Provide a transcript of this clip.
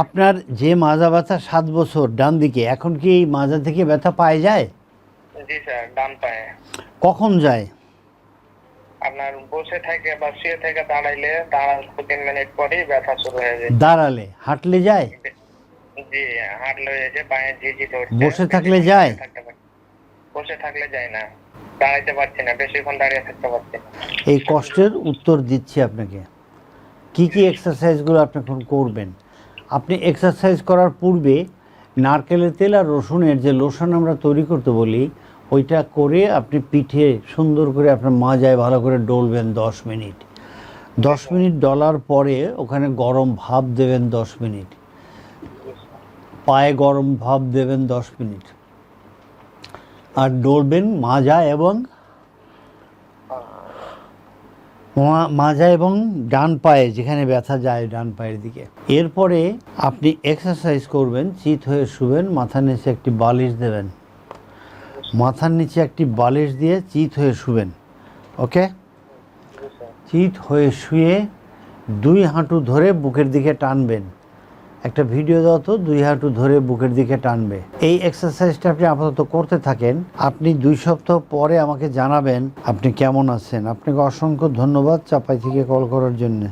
আপনার যে মাজা ব্যথা সাত বছর ডান দিকে এখন কি এই মাজা থেকে ব্যথা পায় যায়? জি স্যার ডান পায়ে। কখন যায়? আপনার বসে থেকে বা শুয়ে থেকে দাঁড়াইলে দাঁড়ান দু তিন মিনিট পরেই ব্যথা শুরু হয়ে যায়। দাঁড়ালে হাঁটলে যায়? জি হাঁটলে হয়ে যায় পায়ে ঝিঝি ধরছে বসে থাকলে যায়? বসে থাকলে যায় না দাঁড়াইতে পারছি না বেশিক্ষণ দাঁড়িয়ে থাকতে পারছি না। এই কষ্টের উত্তর দিচ্ছি আপনাকে। কি কি এক্সারসাইজগুলো আপনি এখন করবেন? আপনি এক্সারসাইজ করার পূর্বে নারকেলের তেল আর রসুনের যে লোশন আমরা তৈরি করতে বলি, ওইটা করে আপনি পিঠে সুন্দর করে আপনার মাজায় ভালো করে ডলবেন দশ মিনিট। দশ মিনিট ডলার পরে ওখানে গরম ভাপ দেবেন দশ মিনিট। পায়ে গরম ভাপ দেবেন দশ মিনিট। আর ডলবেন মাজা এবং মাজা এবং ডান পায়ে, যেখানে ব্যথা যায় ডান পায়ের দিকে। এরপরে আপনি এক্সারসাইজ করবেন চিত হয়ে শুবেন, মাথার নিচে একটি বালিশ দেবেন। মাথার নিচে একটি বালিশ দিয়ে চিত হয়ে শুবেন, ওকে? চিত হয়ে শুয়ে দুই হাঁটু ধরে বুকের দিকে টানবেন। একটা ভিডিও দেওয়া তো, দুই হাঁটু ধরে বুকের দিকে টানবে। এই এক্সারসাইজটা আপনি আপাতত করতে থাকেন। আপনি দুই সপ্তাহ পরে আমাকে জানাবেন আপনি কেমন আছেন। আপনাকে অসংখ্য ধন্যবাদ চাপাই থেকে কল করার জন্য।